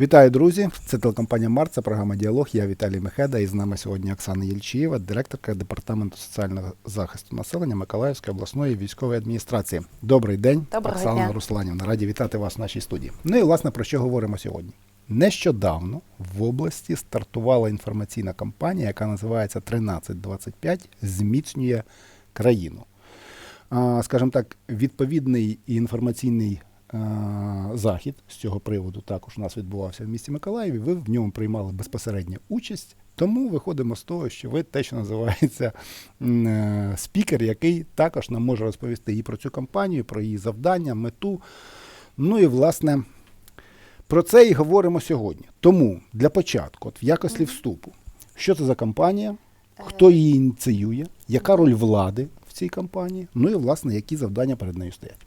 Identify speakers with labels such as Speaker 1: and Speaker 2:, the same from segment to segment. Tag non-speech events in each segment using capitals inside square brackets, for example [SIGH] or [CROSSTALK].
Speaker 1: Вітаю, друзі! Це телекомпанія Март, це програма Діалог. Я Віталій Мехеда. І з нами сьогодні Оксана Єльчиєва, директорка департаменту соціального захисту населення Миколаївської обласної військової адміністрації. Добрий день,
Speaker 2: Доброго
Speaker 1: Оксана
Speaker 2: дня.
Speaker 1: Русланівна. Раді вітати вас в нашій студії. Ну і власне про що говоримо сьогодні? Нещодавно в області стартувала інформаційна кампанія, яка називається 1325 зміцнює країну. Скажімо так, відповідний інформаційний захід з цього приводу також у нас відбувався в місті Миколаєві. Ви в ньому приймали безпосередню участь. Тому виходимо з того, що ви те, що називається е, спікер, який також нам може розповісти і про цю кампанію, про її завдання, мету. Ну і власне про це і говоримо сьогодні. Тому для початку, от в якості вступу, що це за кампанія, хто її ініціює, яка роль влади в цій кампанії, ну і власне які завдання перед нею стоять.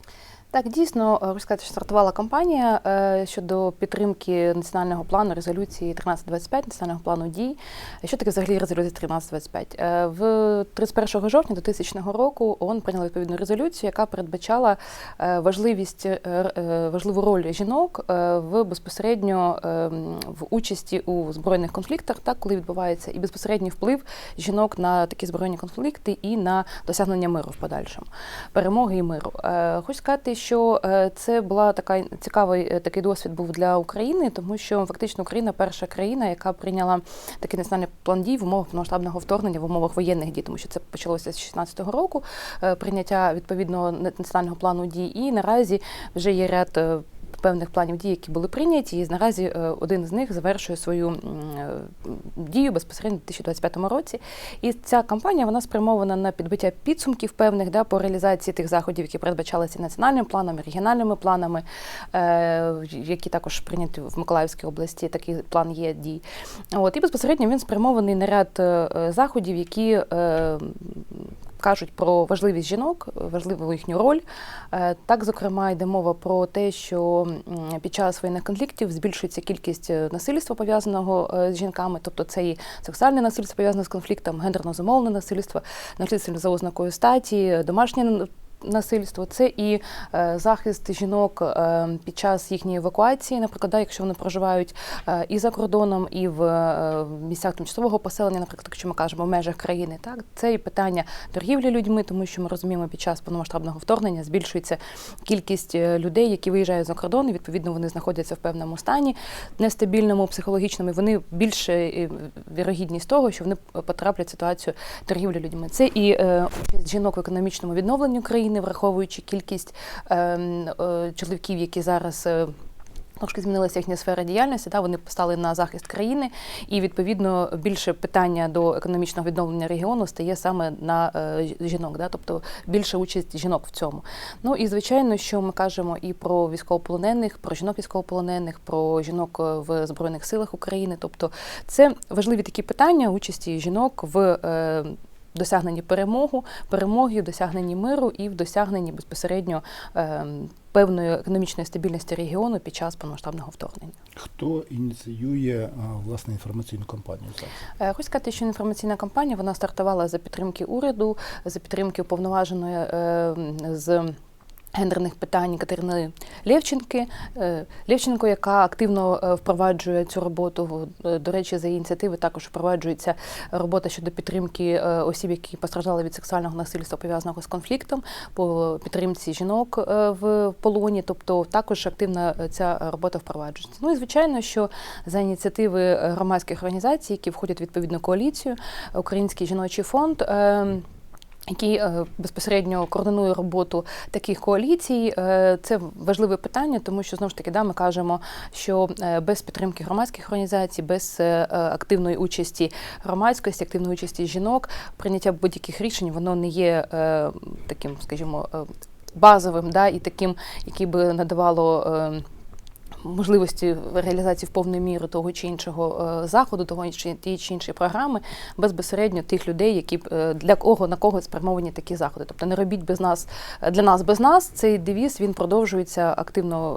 Speaker 2: Так, дійсно, е, що стартувала кампанія е, щодо підтримки національного плану резолюції 1325, національного плану дій. Що таке взагалі резолюція 1325? Е, В 31 жовтня 2000 року ООН прийняла відповідну резолюцію, яка передбачала е, важливість е, е, важливу роль жінок е, в безпосередньо е, в участі у збройних конфліктах, так коли відбувається і безпосередній вплив жінок на такі збройні конфлікти і на досягнення миру в подальшому, перемоги і миру. Е, Хочу сказати, що е, це була така цікавий е, такий досвід був для України, тому що фактично Україна перша країна, яка прийняла такий національний план дій в умовах повномасштабного вторгнення, в умовах воєнних дій, тому що це почалося з 2016 року. е, Прийняття відповідного національного плану дій, і наразі вже є ряд. Певних планів дій, які були прийняті, і наразі е, один з них завершує свою е, дію безпосередньо у 2025 році. І ця кампанія вона спрямована на підбиття підсумків певних да, по реалізації тих заходів, які передбачалися національним планом, регіональними планами, е, які також прийняті в Миколаївській області. Такий план є дій. От і безпосередньо він спрямований на ряд заходів, які кажуть про важливість жінок, важливу їхню роль. Е, Так, зокрема, йде мова про те, що під час воєнних конфліктів збільшується кількість е, насильства пов'язаного е, з жінками, тобто це і сексуальне насильство пов'язане з конфліктом, гендерно зумовлене насильство, насильство за ознакою статі, домашнє насильство, це і е, захист жінок е, під час їхньої евакуації, наприклад, да, якщо вони проживають е, і за кордоном, і в місцях тимчасового поселення, наприклад, якщо ми кажемо в межах країни, так це і питання торгівлі людьми, тому що ми розуміємо, під час повномасштабного вторгнення збільшується кількість людей, які виїжджають за кордон, і відповідно вони знаходяться в певному стані нестабільному, психологічному. і Вони більше вірогідність того, що вони потраплять в ситуацію торгівлі людьми. Це і жінок в економічному відновленні країни, враховуючи кількість е, е, чоловіків, які зараз. е, Трошки змінилася їхня сфера діяльності, да, вони постали на захист країни, і відповідно більше питання до економічного відновлення регіону стає саме на е, жінок, да, тобто більше участь жінок в цьому. Ну і звичайно, що ми кажемо і про військовополонених, про жінок військовополонених, про жінок е, в збройних силах України. Тобто, це важливі такі питання участі жінок в. Е, Досягненні перемогу, перемоги, в досягненні миру і в досягненні безпосередньо е, певної економічної стабільності регіону під час повномасштабного вторгнення.
Speaker 1: Хто ініціює а, власне інформаційну кампанію?
Speaker 2: Е, Хочу сказати, що інформаційна кампанія вона стартувала за підтримки уряду, за підтримки уповноваженої е, з. Гендерних питань Катерини Лєвченки. Е, Лєвченко, яка активно е, впроваджує цю роботу. Е, До речі, за її ініціативи також впроваджується робота щодо підтримки осіб, які постраждали від сексуального насильства пов'язаного з конфліктом, по підтримці жінок в полоні. Тобто також активно е, ця робота впроваджується. Ну і звичайно, що за ініціативи громадських організацій, які входять в відповідну коаліцію, Український жіночий фонд. Який е, безпосередньо координує роботу таких коаліцій, Е, це важливе питання, тому що знову ж таки да, ми кажемо, що е, без підтримки громадських організацій, без активної участі громадськості, активної участі жінок, прийняття будь-яких рішень воно не є таким, скажімо, базовим, да, і таким, який би надавало. Можливості реалізації в повної міри того чи іншого е, заходу, того чи тієї чи іншої програми, безпосередньо тих людей, які е, для кого на кого спрямовані такі заходи. Тобто не робіть без нас е, для нас без нас. Цей девіз він продовжується активно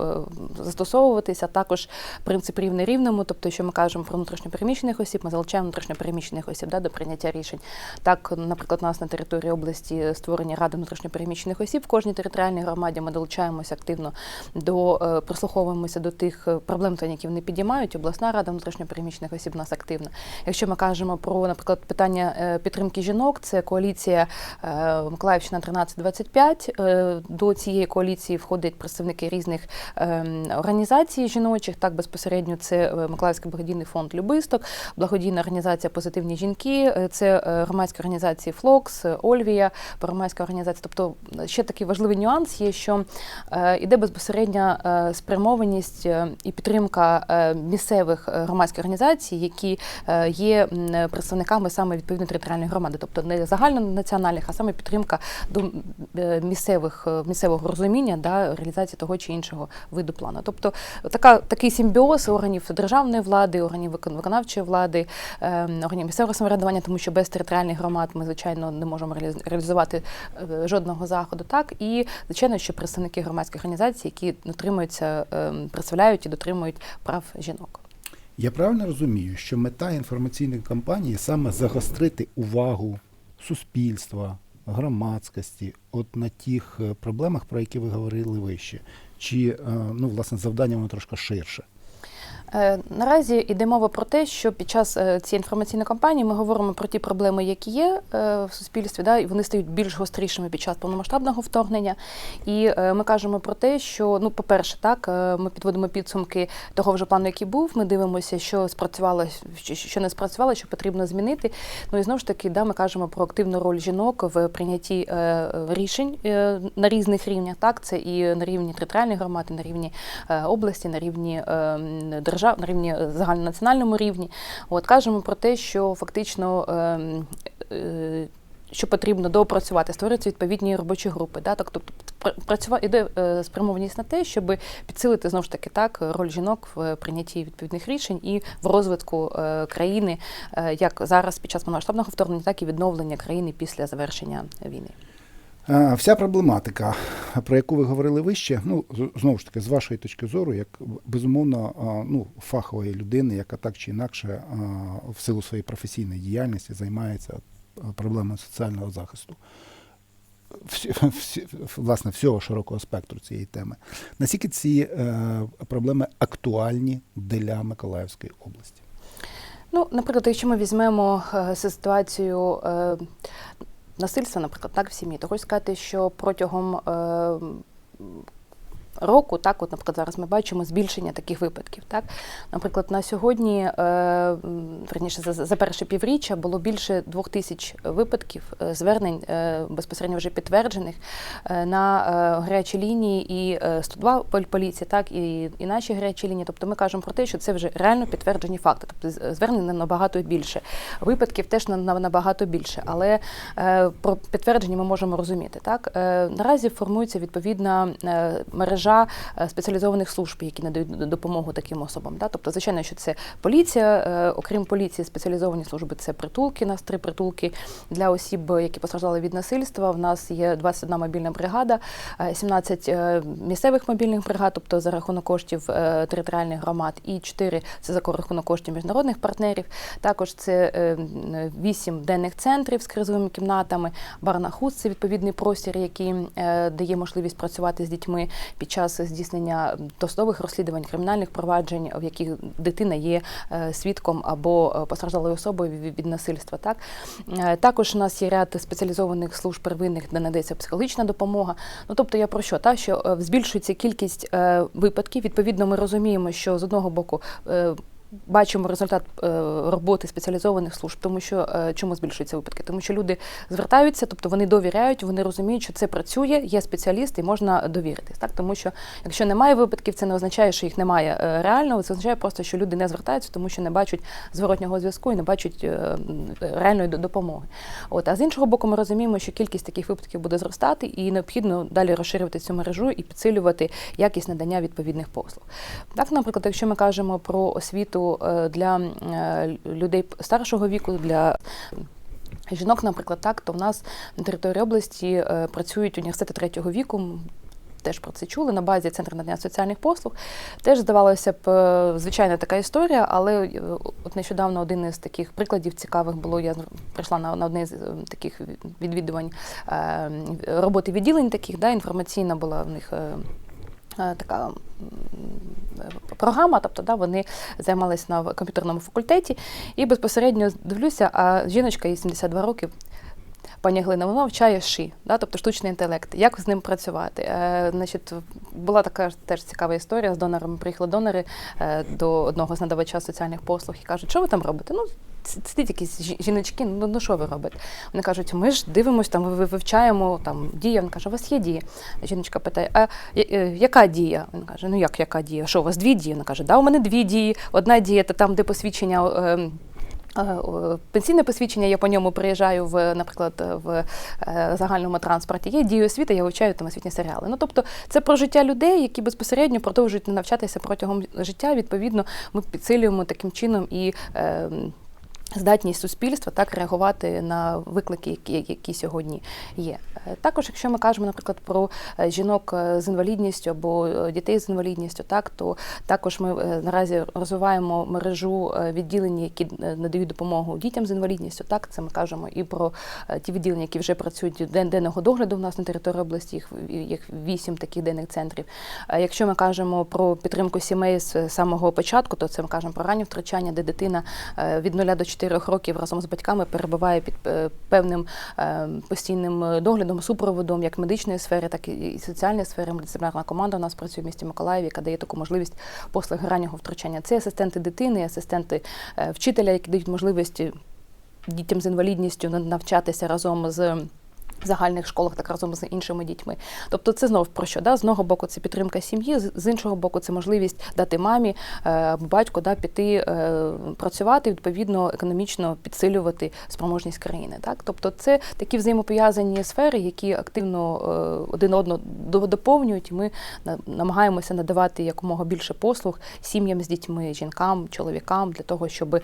Speaker 2: застосовуватися. Також принцип рівне рівному. Тобто, що ми кажемо про внутрішньопереміщених осіб, ми залучаємо внутрішньопереміщених осіб да, до прийняття рішень. Так, наприклад, у нас на території області створені ради внутрішньопереміщених осіб в кожній територіальній громаді. Ми долучаємося активно до прислуховуємося до тих е, проблем, які вони підіймають, обласна рада внутрішньопереміщених осіб нас активна. Якщо ми кажемо про, наприклад, питання е, підтримки жінок, це коаліція е, Миколаївщина 1325. Е, До цієї коаліції входять представники різних е, організацій жіночих. Так безпосередньо це Миколаївський благодійний фонд Любисток, благодійна організація Позитивні жінки, це громадські організації Флокс, Ольвія, громадська організація. Тобто ще такий важливий нюанс є, що іде безпосередня спрямованість е, і підтримка е, місцевих е, громадських організацій, які є представниками саме відповідної територіальної громади, тобто не загальнонаціональних, а саме підтримка до місцевих місцевого розуміння да, реалізації того чи іншого виду плану. Тобто така, такий симбіоз органів державної влади, органів викон- виконавчої влади, органів місцевого самоврядування, тому що без територіальних громад ми, звичайно, не можемо реаліз- реалізувати жодного заходу. Так і звичайно, що представники громадських організацій, які дотримуються, е, представляють і дотримують прав жінок.
Speaker 1: Я правильно розумію, що мета інформаційної кампанії саме загострити увагу суспільства, громадськості, от на тих е, проблемах, про які ви говорили вище, чи е, ну, власне завдання воно трошки ширше.
Speaker 2: Е, Наразі йде мова про те, що під час е, цієї інформаційної кампанії ми говоримо про ті проблеми, які є е, в суспільстві, да, і вони стають більш гострішими під час повномасштабного вторгнення. І ми кажемо про те, що ну, по-перше, так ми підводимо підсумки того вже плану, який був. Ми дивимося, що спрацювало, що- не спрацювало, що потрібно змінити. Ну і знову ж таки, да, ми кажемо про активну роль жінок в прийнятті рішень на різних рівнях. Так, це і на рівні територіальних громад, і на рівні області, на рівні е, м, держав, на рівні е, загальнонаціональному рівні. От кажемо про те, що фактично. ем, е, що потрібно доопрацювати, створюються відповідні робочі групи. Да? Тобто пр- працюва іде е, спрямованість на те, щоб підсилити знову ж таки так роль жінок в прийнятті відповідних рішень і в розвитку е, країни, е, як зараз під час повномасштабного вторгнення, так і відновлення країни після завершення війни.
Speaker 1: Е, Вся проблематика, про яку ви говорили вище, ну знову ж таки, з вашої точки зору, як безумовно е, ну, фахової людини, яка так чи інакше е, в силу своєї професійної діяльності займається проблемами соціального захисту. Всі, всі, власне, всього широкого спектру цієї теми. Наскільки ці проблеми актуальні для Миколаївської області?
Speaker 2: Ну, наприклад, якщо ми візьмемо ситуацію насильства, наприклад, так в сім'ї, то хочу сказати, що протягом е, року, так, от, наприклад, зараз ми бачимо збільшення таких випадків. Так? Наприклад, на сьогодні, е, верніше, за, за перше півріччя було більше двох тисяч випадків е, звернень е, безпосередньо вже підтверджених на гарячі лінії і е, 102 поль- поліції, так, і, і наші гарячі лінії. Тобто ми кажемо про те, що це вже реально підтверджені факти. Тобто звернень набагато більше. Випадків теж на, на- набагато більше. Але про підтвердження ми можемо розуміти. Так? Наразі формується відповідна е, мережа е, спеціалізованих служб, які надають допомогу таким особам. Да? Тобто, звичайно, що це поліція, е, окрім поліції, спеціалізовані служби це притулки. У нас три притулки для осіб, які постраждали від насильства. В нас є 21 мобільна бригада, е, 17 е, місцевих мобільних бригад, тобто за рахунок коштів територіальних громад, і 4 це за рахунок коштів міжнародних партнерів. Також це е, 8 денних центрів з кризовими кімнатами. Барнахус це відповідний простір, який дає можливість працювати з дітьми під час здійснення досудових розслідувань кримінальних проваджень, в яких дитина є е, свідком або е, постраждалою особою від, насильства. Так Е, також у нас є ряд спеціалізованих служб первинних, де надається психологічна допомога. Ну тобто я про що? Та що збільшується кількість випадків. Відповідно, ми розуміємо, що з одного боку. Бачимо результат е, роботи спеціалізованих служб, тому що е, чому збільшуються випадки? Тому що люди звертаються, тобто вони довіряють, вони розуміють, що це працює, є спеціаліст і можна довіритись. Так, тому що якщо немає випадків, це не означає, що їх немає е, реально. Це означає просто, що люди не звертаються, тому що не бачать зворотнього зв'язку і не бачать реальної допомоги. От а з іншого боку, ми розуміємо, що кількість таких випадків буде зростати, і необхідно далі розширювати цю мережу і підсилювати якість надання відповідних послуг. Так, наприклад, якщо ми кажемо про освіту е, для е, людей старшого віку, для жінок, наприклад, так, то в нас на території області е, працюють університети третього віку. Теж про це чули на базі центру надання соціальних послуг. Теж здавалося б, звичайна така історія, але от нещодавно один із таких прикладів цікавих було. Я прийшла на, на одне з таких відвідувань роботи відділень таких, да, інформаційна була в них. Е, така програма, тобто да, вони займалися на комп'ютерному факультеті, і безпосередньо дивлюся, а жіночка їй 72 роки. Пані Глина, вона вчає ши, да, тобто штучний інтелект. Як з ним працювати? Е, значить, була така теж цікава історія з донорами. Приїхали донори е, до одного з надавача соціальних послуг і кажуть, що ви там робите? Ну, сидять якісь жіночки, ну, ну що ви робите? Вони кажуть, ми ж дивимося, там ви- ви- вивчаємо там дія. Він каже, у вас є дія. Жіночка питає, а е, яка дія? Він каже, ну як яка дія? Що у вас дві дії? Вона каже, да, у мене дві дії. Одна дія це там, де посвідчення. е, Пенсійне посвідчення, я по ньому приїжджаю в, наприклад, в е, загальному транспорті. Є дію освіти, я вивчаю там освітні серіали. Ну тобто, це про життя людей, які безпосередньо продовжують навчатися протягом життя. Відповідно, ми підсилюємо таким чином і. Здатність суспільства так реагувати на виклики, які, які сьогодні є. Е, Також, якщо ми кажемо, наприклад, про е, жінок е, з інвалідністю або дітей з інвалідністю, так то також ми наразі розвиваємо мережу відділень, які надають допомогу дітям з інвалідністю. Так, це ми кажемо і про ті відділення, які вже працюють ден- денного догляду в нас на території області. Їх їх вісім таких денних центрів. Якщо ми кажемо про підтримку сімей з самого початку, то це ми кажемо про раннє втручання, де дитина від 0 до 4 років разом з батьками перебуває під е, певним е, постійним доглядом, супроводом, як медичної сфери, так і- соціальної сфери. Мультидисциплінарна команда у нас працює в місті Миколаєві, яка дає таку можливість послуг раннього втручання. Це асистенти дитини, асистенти е, вчителя, які дають можливість дітям з інвалідністю навчатися разом з. В загальних школах так разом з іншими дітьми. Тобто це знов про що? Да? З одного боку це підтримка сім'ї, з іншого боку, це можливість дати мамі е, батьку да, піти е, працювати, відповідно, економічно підсилювати спроможність країни. Так? Тобто це такі взаємопов'язані сфери, які активно е, один одного доповнюють, і ми намагаємося надавати якомога більше послуг сім'ям з дітьми, жінкам, чоловікам для того, щоб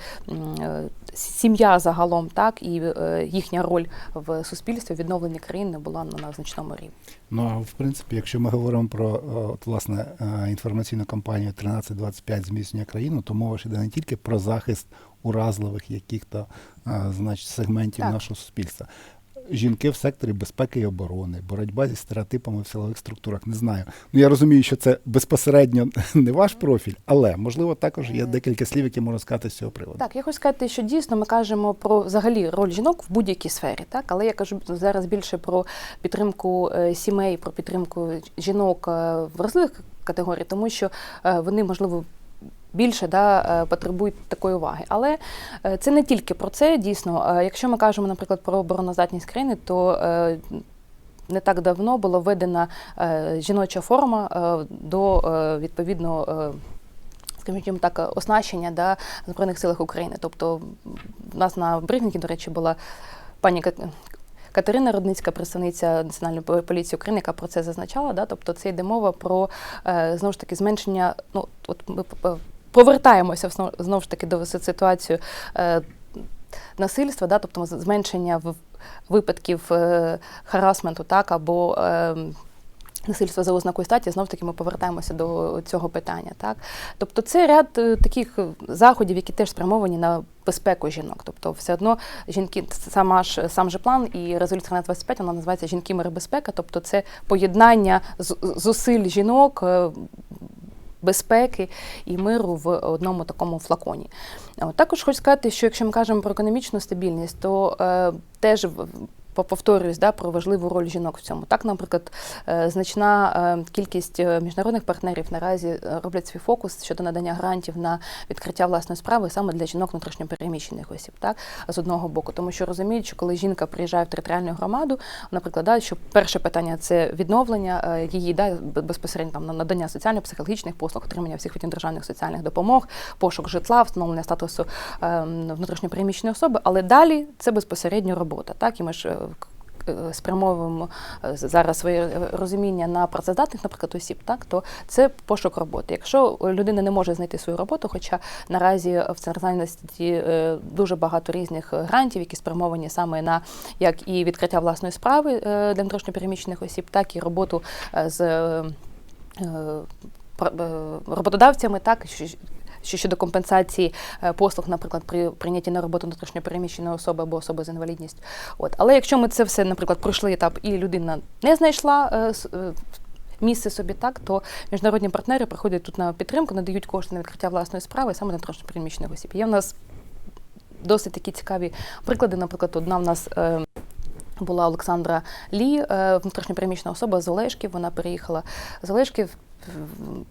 Speaker 2: сім'я загалом так і е, їхня роль в суспільстві відновлення країни була на, на значному рівні.
Speaker 1: Ну а в принципі, якщо ми говоримо про е, от, власне е, інформаційну кампанію 1325 зміцнення країну, то мова ж йде не тільки про захист уразливих яких-то значить, сегментів
Speaker 2: Так.
Speaker 1: нашого суспільства. Жінки в секторі безпеки і оборони, боротьба зі стереотипами в силових структурах. Не знаю. Ну я розумію, що це безпосередньо [LAUGHS] не ваш профіль, але можливо також є декілька слів, які можна сказати з цього приводу.
Speaker 2: Так, я хочу сказати, що дійсно ми кажемо про взагалі роль жінок в будь-якій сфері, так але я кажу зараз більше про підтримку е, сімей, про підтримку жінок е, вразливих категорій, тому що е, вони можливо. Більше да, е, потребують такої уваги. Але е, це не тільки про це. Дійсно, Е, якщо ми кажемо, наприклад, про обороноздатність країни, то не так давно була введена жіноча форма до відповідно. Скажімо так, оснащення да, Збройних силах України. Тобто в нас на брифінгі, до речі, була пані Кат- Катерина Рудницька, представниця Національної поліції України, яка про це зазначала. Да? Тобто це йде мова про знову ж таки зменшення. Ну, от ми повертаємося знов- знову ж таки до си- ситуацію е, насильства, да? тобто зменшення в- випадків е, харасменту, так, або е, насильства за ознакою статі, знов таки ми повертаємося до цього питання. Так? Тобто це ряд е, таких заходів, які теж спрямовані на безпеку жінок. Тобто, все одно жінки, сама ж сам же план і резолюція 25, вона називається Жінки мир безпека. Тобто це поєднання з- зусиль жінок. е, Безпеки і миру в одному такому флаконі. Також хочу сказати, що якщо ми кажемо про економічну стабільність, то е, теж повторююсь да, про важливу роль жінок в цьому. Так, наприклад, е, значна е, кількість е, міжнародних партнерів наразі роблять свій фокус щодо надання грантів на відкриття власної справи саме для жінок внутрішньопереміщених осіб, так з одного боку, тому що розуміють, що коли жінка приїжджає в територіальну громаду, наприклад, да, що перше питання це відновлення її да, безпосередньо там на надання соціально-психологічних послуг, отримання всіх видів державних соціальних допомог, пошук житла, встановлення статусу е, внутрішньопереміщеної особи, але далі це безпосередньо робота. Так, і ми ж спрямовуємо е, зараз своє е, розуміння на працездатних, наприклад, осіб, так то це пошук роботи. Якщо людина не може знайти свою роботу, хоча наразі в центральності е, дуже багато різних грантів, які спрямовані саме на як і відкриття власної справи е, для внутрішньопереміщених осіб, так і роботу е, з е, е, роботодавцями, так що- що щодо компенсації е, послуг, наприклад, при прийнятті на роботу внутрішньопереміщеної особи або особи з інвалідністю. От. Але якщо ми це все, наприклад, пройшли етап і людина не знайшла е, е, місце собі так, то міжнародні партнери приходять тут на підтримку, надають кошти на відкриття власної справи саме на трошки переміщених осіб. Є в нас досить такі цікаві приклади. Наприклад, одна в нас. Була Олександра Лі, внутрішньопереміщена особа з Олешків. Вона переїхала з Олешків.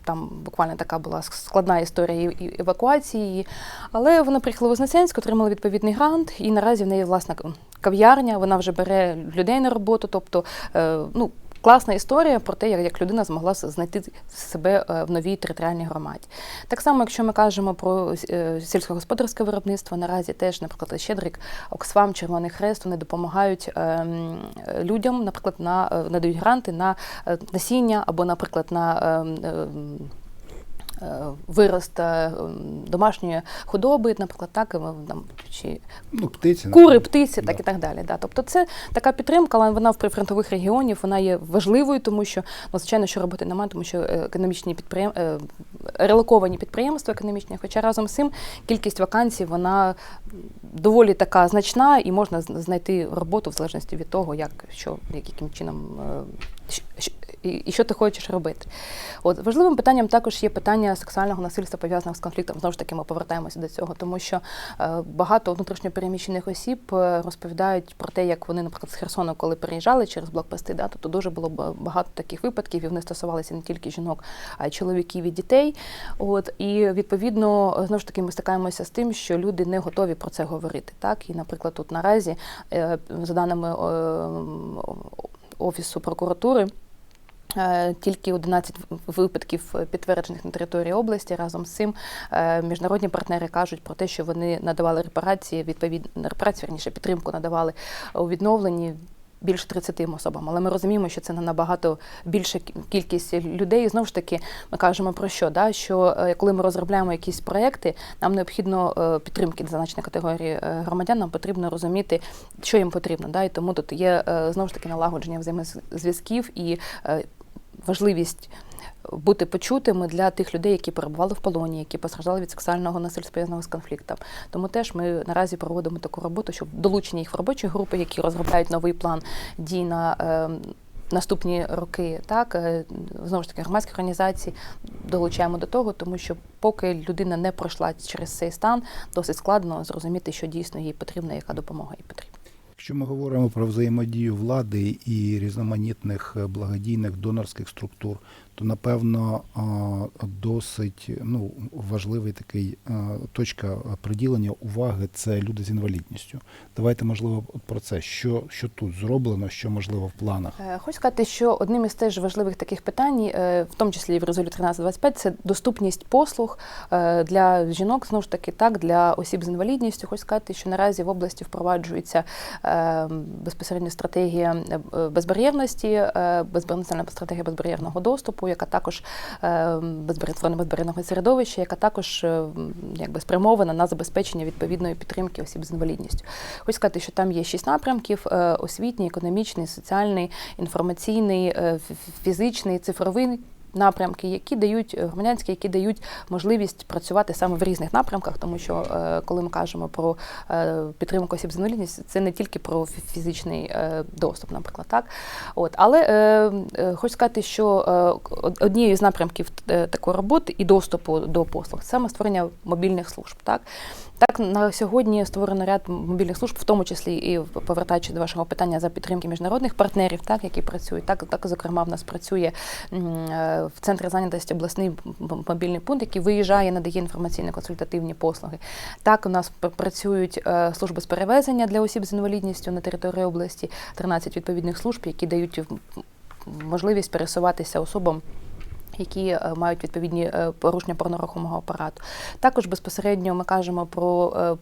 Speaker 2: Там буквально така була складна історія евакуації. Але вона приїхала в Вознесенськ, отримала відповідний грант, і наразі в неї власна кав'ярня. Вона вже бере людей на роботу. Тобто, е, ну. Класна історія про те, як, людина змогла знайти себе е, в новій територіальній громаді. Так само, якщо ми кажемо про е, сільськогосподарське виробництво, наразі теж, наприклад, Щедрик, Оксфам, Червоний Хрест, вони допомагають ем, людям, наприклад, на е, надають гранти на насіння або, наприклад, на ем, ем, вирост е, ем, домашньої худоби, наприклад, так, е, там, чи
Speaker 1: Ну, птиці.
Speaker 2: кури, птиці, так
Speaker 1: Да.
Speaker 2: і так далі. Да. Тобто це така підтримка, але вона в прифронтових регіонів вона є важливою, тому що ну, звичайно, що роботи немає, тому що е, економічні підприєм... релоковані підприємства економічні. Хоча разом з цим кількість вакансій вона доволі така значна, і можна знайти роботу в залежності від того, як що яким чином. е, І, що ти хочеш робити? От важливим питанням також є питання сексуального насильства пов'язаного з конфліктом. Знову ж таки, ми повертаємося до цього, тому що е, багато внутрішньопереміщених осіб е, розповідають про те, як вони, наприклад, з Херсону, коли переїжджали через блокпости, да, тобто дуже було багато таких випадків, і вони стосувалися не тільки жінок, а й чоловіків і дітей. От і відповідно знову ж таки ми стикаємося з тим, що люди не готові про це говорити. Так і, наприклад, тут наразі, е, за даними е, офісу прокуратури. Е, Тільки 11 випадків підтверджених на території області. Разом з цим міжнародні партнери кажуть про те, що вони надавали репарації, відповідно репарації, верніше підтримку надавали у відновленні. Більше 30 особам, але ми розуміємо, що це не набагато більша кількість людей. І знову ж таки, ми кажемо про що? Да? Що е, коли ми розробляємо якісь проекти, нам необхідно е, підтримки зазначеної категорії е, громадян, нам потрібно розуміти, що їм потрібно. Да? І тому тут є знову ж таки налагодження взаємозв'язків і важливість бути почутими для тих людей, які перебували в полоні, які постраждали від сексуального насильства пов'язаного з конфліктом. Тому теж ми наразі проводимо таку роботу, щоб долучені їх в робочі групи, які розробляють новий план дій на. е, Наступні роки, так е, знову ж таки громадські організації долучаємо до того, тому що поки людина не пройшла через цей стан, досить складно зрозуміти, що дійсно їй потрібна, яка допомога їй потрібна.
Speaker 1: Якщо ми говоримо про взаємодію влади і різноманітних е, благодійних донорських структур, то напевно досить ну, важливий такий точка приділення уваги це люди з інвалідністю. Давайте, можливо, про це. Що, що тут зроблено, що можливо в планах?
Speaker 2: Е, Хочу сказати, що одним із теж важливих таких питань, е, в тому числі і в резолюті 1325, це доступність послуг для жінок, знову ж таки, так, для осіб з інвалідністю. Хочу сказати, що наразі в області впроваджується безпосередньо стратегія е, безбар'єрності, е, стратегія безбар'єрного доступу, яка також е, створення безбар'єрного середовища, яка також е, якби спрямована на забезпечення відповідної підтримки осіб з інвалідністю. Хочу сказати, що там є шість напрямків: е, освітній, економічний, соціальний, інформаційний, е, фізичний, цифровий. Напрямки, які дають е, громадянські, які дають можливість працювати саме в різних напрямках, тому що е, коли ми кажемо про е, підтримку осіб з інвалідністю, це не тільки про фізичний доступ, наприклад, так. От, але хочу сказати, що однією з напрямків такої роботи і доступу до послуг саме створення мобільних служб. Так, так на сьогодні створено ряд мобільних служб, в тому числі і повертаючи до вашого питання за підтримки міжнародних партнерів, так які працюють. Так, так зокрема, в нас працює е, в центрі зайнятості обласний мобільний пункт, який виїжджає, надає інформаційно-консультативні послуги. Так, у нас працюють е, служби з перевезення для осіб з інвалідністю на території області, 13 відповідних служб, які дають можливість пересуватися особам які е, мають відповідні е, порушення порнорухомого апарату. Також безпосередньо ми кажемо про е,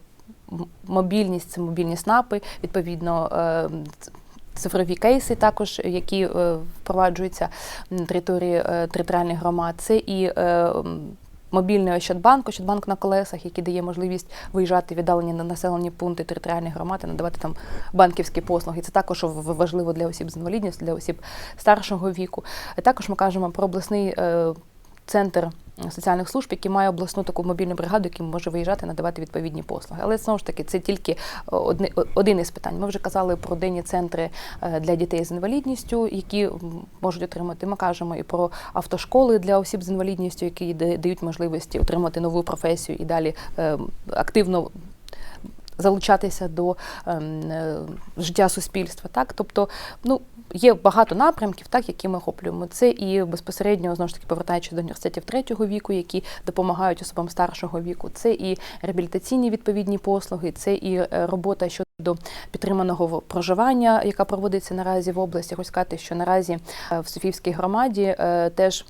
Speaker 2: мобільність, це мобільні снапи, відповідно. Цифрові кейси, також які впроваджуються на території територіальних громад. Це і мобільний Ощадбанк, Ощадбанк на колесах, який дає можливість виїжджати віддалені на населені пункти територіальних громад надавати там банківські послуги. Це також важливо для осіб з інвалідністю, для осіб старшого віку. Також ми кажемо про обласний. Е, центр соціальних служб, який має обласну таку мобільну бригаду, який може виїжджати, надавати відповідні послуги. Але знову ж таки, це тільки одне, один із питань. Ми вже казали про денні центри е, для дітей з інвалідністю, які можуть отримати. Ми кажемо і про автошколи для осіб з інвалідністю, які да- дають можливості отримати нову професію і далі е, активно залучатися до ем, е, життя суспільства. Так? Тобто, ну, є багато напрямків, так, які ми охоплюємо. Це і безпосередньо, знову ж таки, повертаючись до університетів третього віку, які допомагають особам старшого віку. Це і реабілітаційні відповідні послуги, це і е, робота щодо підтриманого проживання, яка проводиться наразі в області. Хочу сказати, що наразі е, в Софіївській громаді е, теж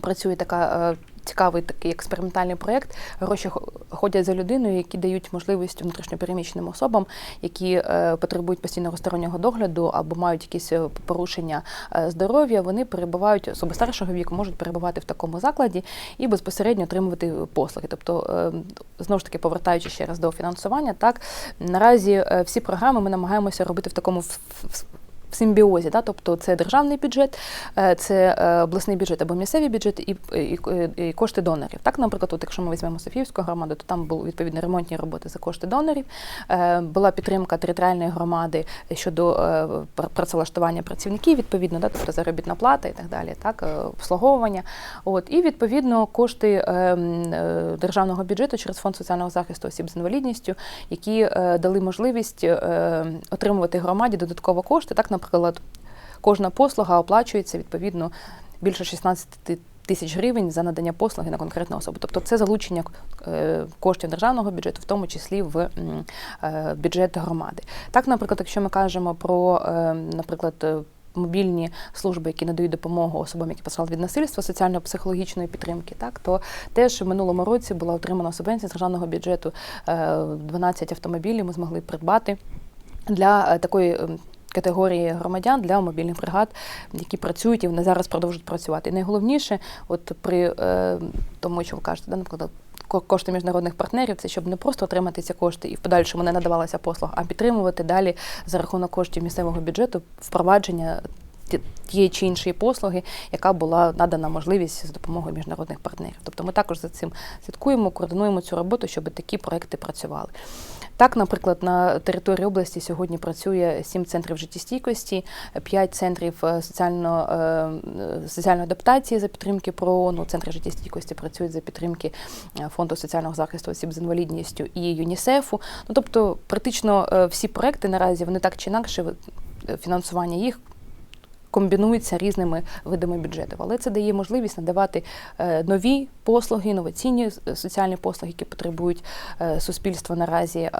Speaker 2: працює така. Цікавий такий експериментальний проєкт. Гроші хо- ходять за людиною, які дають можливість внутрішньопереміщеним особам, які е, потребують постійного стороннього догляду або мають якісь е, порушення е, здоров'я. Вони перебувають особи старшого віку, можуть перебувати в такому закладі і безпосередньо отримувати послуги. Тобто, знову ж таки, повертаючи ще раз до фінансування, так наразі всі програми ми намагаємося робити в такому в- симбіозі, да? тобто це державний бюджет, е, це е, обласний бюджет або місцевий бюджет і, і, і кошти донорів. Так, наприклад, от якщо ми візьмемо Софіївську громаду, то там були відповідно ремонтні роботи за кошти донорів. Е, Була підтримка територіальної громади щодо працевлаштування працівників, відповідно, да? тобто заробітна плата і так далі, так, обслуговування. От, і відповідно кошти державного бюджету через фонд соціального захисту осіб з інвалідністю, які дали можливість отримувати громаді додатково кошти. Так, наприклад, кожна послуга оплачується відповідно більше 16 тисяч гривень за надання послуги на конкретну особу. Тобто це залучення е, коштів державного бюджету, в тому числі в е, бюджет громади. Так, наприклад, якщо ми кажемо про, е, наприклад, Мобільні служби, які надають допомогу особам, які постраждали від насильства, соціально-психологічної підтримки, так то теж в минулому році була отримана субвенція з державного бюджету е, 12 автомобілів. Ми змогли придбати для такої категорії громадян для мобільних бригад, які працюють і вони зараз продовжують працювати. І найголовніше, от при е, тому, що ви кажете, да, наприклад. Кошти міжнародних партнерів це щоб не просто отримати ці кошти і в подальшому не надавалася послуг, а підтримувати далі за рахунок коштів місцевого бюджету впровадження тієї чи іншої послуги, яка була надана можливість з допомогою міжнародних партнерів. Тобто ми також за цим слідкуємо, координуємо цю роботу, щоб такі проекти працювали. Так, наприклад, на території області сьогодні працює сім центрів життєстійкості, п'ять центрів е, соціально, е, соціальної адаптації за підтримки ПРООНу, центри життєстійкості працюють за підтримки е, фонду соціального захисту осіб з інвалідністю і ЮНІСЕФу. Ну тобто, практично всі проекти наразі вони так чи інакше фінансування їх комбінуються різними видами бюджетів. Але це дає можливість надавати е, нові послуги, інноваційні е, соціальні послуги, які потребують е, суспільство наразі,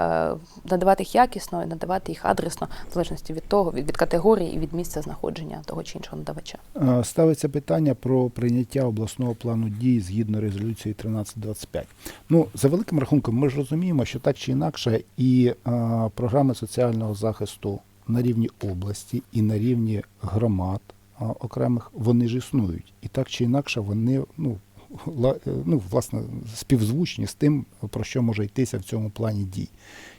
Speaker 2: надавати їх якісно і надавати їх адресно, в залежності від того, від, категорії і від місця знаходження того чи іншого надавача.
Speaker 1: Ставиться питання про прийняття обласного плану дій згідно резолюції 1325. Ну, за великим рахунком, ми ж розуміємо, що так чи інакше і програми соціального захисту на рівні області і на рівні громад окремих вони ж існують. І так чи інакше вони ну, е, ну, власне, співзвучні з тим, про що може йтися в цьому плані дій.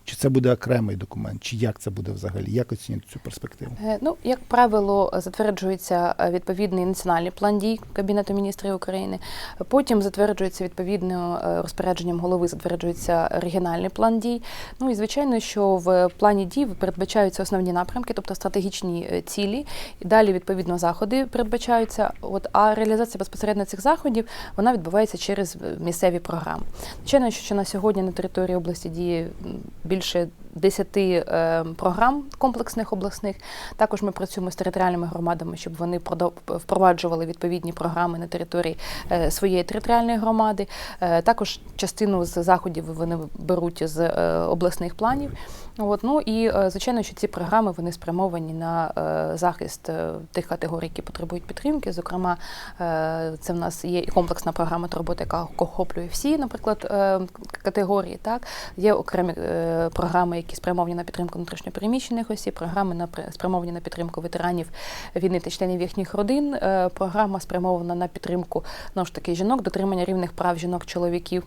Speaker 1: Чи це буде окремий документ, чи як це буде взагалі? Як оцінюють цю перспективу?
Speaker 2: Е, Ну, як правило, затверджується е, відповідний національний план дій Кабінету міністрів України. Потім затверджується відповідно е, розпорядженням голови, затверджується регіональний план дій. Ну і звичайно, що в плані дій передбачаються основні напрямки, тобто стратегічні цілі. Далі відповідно заходи передбачаються. От а реалізація безпосередньо цих заходів вона відбувається через місцеві програми. Звичайно, що на сьогодні на території області діє м, більше 10 е, програм комплексних обласних. Також ми працюємо з територіальними громадами, щоб вони впроваджували відповідні програми на території е, своєї територіальної громади. Е, Також частину з заходів вони беруть з обласних планів. От, ну і звичайно, що ці програми вони спрямовані на захист тих категорій, які потребують підтримки. Зокрема, це в нас є і комплексна програма та робота, яка охоплює всі, наприклад, категорії. Так є окремі програми, які спрямовані на підтримку внутрішньопереміщених осіб, програми на пр- спрямовані на підтримку ветеранів війни та членів їхніх родин. е, Програма спрямована на підтримку знову ж таки жінок, дотримання рівних прав жінок, чоловіків.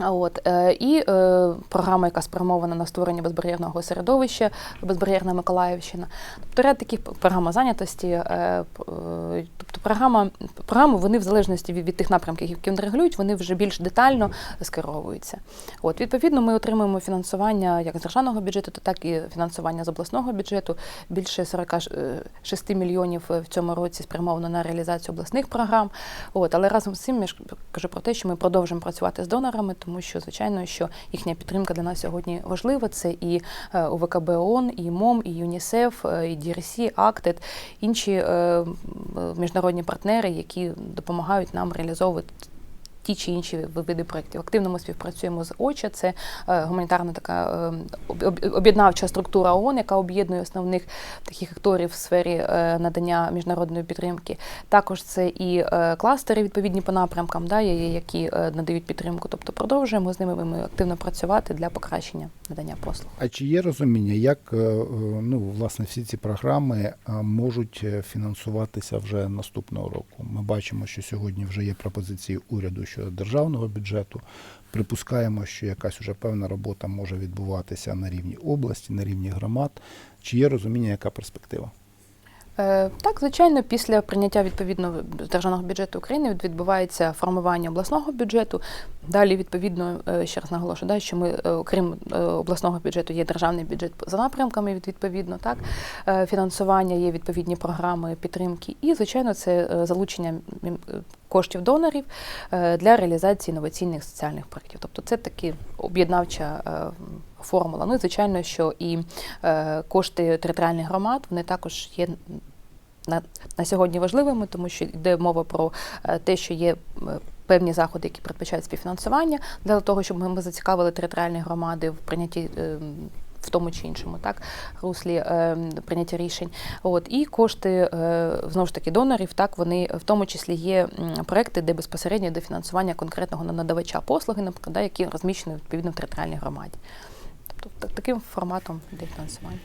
Speaker 2: От е, і е, програма, яка спрямована на створення безбар'єрного середовища, безбар'єрна Миколаївщина. Тобто ряд таких програма зайнятості. Е, е, тобто програма, програми вони в залежності від, від тих напрямків, які вони регулюють, вони вже більш детально скеровуються. От відповідно, ми отримуємо фінансування як з державного бюджету, так і фінансування з обласного бюджету. Більше 46 мільйонів е, в цьому році спрямовано на реалізацію обласних програм. От, але разом з цим я ж кажу про те, що ми продовжуємо працювати з донорами, тому що звичайно, що їхня підтримка для нас сьогодні важлива. Це і е, УВКБ ООН, і МОМ, і ЮНІСЕФ, е, і DRC, АКТЕД, інші е, міжнародні партнери, які допомагають нам реалізовувати. Ті чи інші види проєктів. Активно ми співпрацюємо з ОЧА, це е, гуманітарна така е, об- об- об'єднавча структура ООН, яка об'єднує основних таких акторів в сфері е, надання міжнародної підтримки. Також це і кластери відповідні по напрямкам, да, які надають підтримку. Тобто продовжуємо з ними ми активно працювати для покращення надання послуг.
Speaker 1: А чи є розуміння, як ну, власне всі ці програми можуть фінансуватися вже наступного року? Ми бачимо, що сьогодні вже є пропозиції уряду щодо державного бюджету. Припускаємо, що якась уже певна робота може відбуватися на рівні області, на рівні громад. Чи є розуміння, яка перспектива?
Speaker 2: Е, Так, звичайно, після прийняття відповідно державного бюджету України відбувається формування обласного бюджету. Далі, відповідно, е, ще раз наголошую, да, що ми, е, окрім обласного бюджету, є державний бюджет за напрямками, відповідно, так, фінансування, є відповідні програми підтримки. І, звичайно, це залучення коштів донорів для реалізації інноваційних соціальних проєктів. Тобто це таки об'єднавча формула. Ну і звичайно, що і е, кошти територіальних громад вони також є на, на сьогодні важливими, тому що йде мова про е, те, що є е, певні заходи, які передбачають співфінансування для того, щоб ми, зацікавили територіальні громади в прийнятті. В тому чи іншому так руслі прийняття рішень. От і кошти знову ж таки донорів, так вони в тому числі є проекти, де безпосередньо йде фінансування конкретного надавача послуги, наприклад, які розміщені відповідно в територіальній громаді. Тобто таким форматом йде фінансування.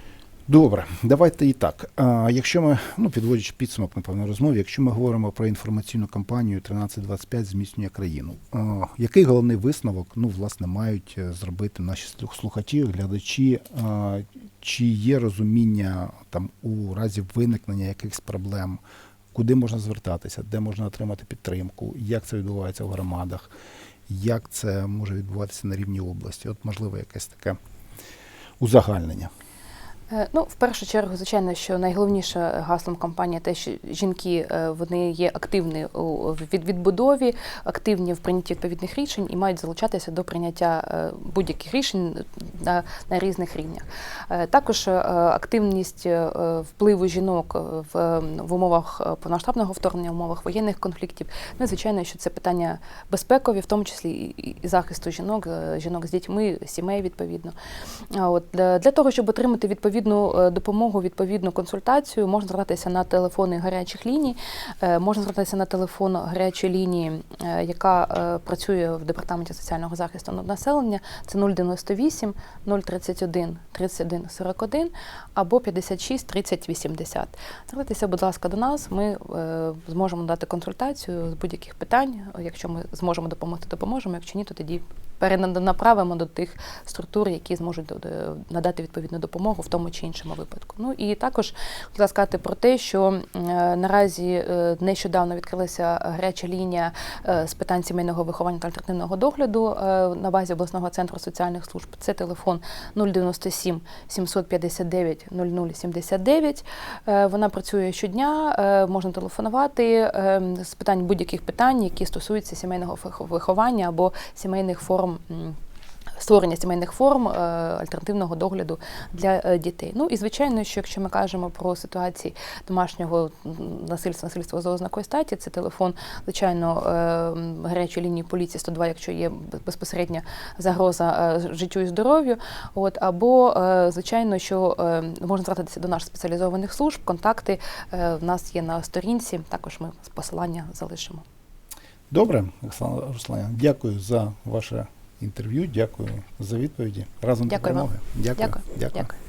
Speaker 1: Добре, давайте і так. А, якщо ми, ну підводячи підсумок, напевно, розмови, якщо ми говоримо про інформаційну кампанію 1325 зміцнює країну, а, який головний висновок, ну, власне, мають е, зробити наші слух- слухачі, глядачі, а, чи є розуміння там у разі виникнення якихось проблем, куди можна звертатися, де можна отримати підтримку, як це відбувається в громадах, як це може відбуватися на рівні області? От, можливо, якесь таке узагальнення.
Speaker 2: Е, Ну, в першу чергу, звичайно, що найголовніше гаслом кампанії те, що жінки е, вони є активні у відбудові, активні в прийнятті відповідних рішень і мають залучатися до прийняття е, будь-яких рішень на, на різних рівнях. Також активність впливу жінок в, в умовах повномасштабного вторгнення, в умовах воєнних конфліктів. Ну, звичайно, що це питання безпекові, в тому числі і, захисту жінок, жінок з дітьми, сімей відповідно. От для того, щоб отримати відповідну е, допомогу, відповідну консультацію, можна звертатися на телефони гарячих ліній, е, можна звертатися на телефон гарячої лінії, е, яка працює в департаменті соціального захисту населення. Це 098 031 31 41 або 56 30 80. Звертайтеся, будь ласка, до нас. Ми зможемо дати консультацію з будь-яких питань. Якщо ми зможемо допомогти, допоможемо. Якщо ні, то тоді перенаправимо до тих структур, які зможуть надати відповідну допомогу в тому чи іншому випадку. Ну і також хотіла сказати про те, що е, наразі е, нещодавно відкрилася гаряча лінія е, з питань сімейного виховання та альтернативного догляду на базі обласного центру соціальних служб. Це телефон 097 759 0079. Е, Вона працює щодня, можна телефонувати з питань будь-яких питань, які стосуються сімейного виховання або сімейних форм. Створення сімейних форм е, альтернативного догляду для е, дітей. Ну і звичайно, що якщо ми кажемо про ситуації домашнього насильства, насильства за ознакою статі, це телефон, звичайно, е, гарячої лінії поліції 102, якщо є безпосередня загроза життю і здоров'ю. От або звичайно, що можна звертатися до наших спеціалізованих служб. Контакти в нас є на сторінці. Також ми посилання залишимо.
Speaker 1: Добре, Оксана Русланя, дякую за ваше інтерв'ю, дякую за відповіді. Разом до
Speaker 2: Дякую вам.
Speaker 1: перемоги. Дякую.
Speaker 2: Дякую. Дякую.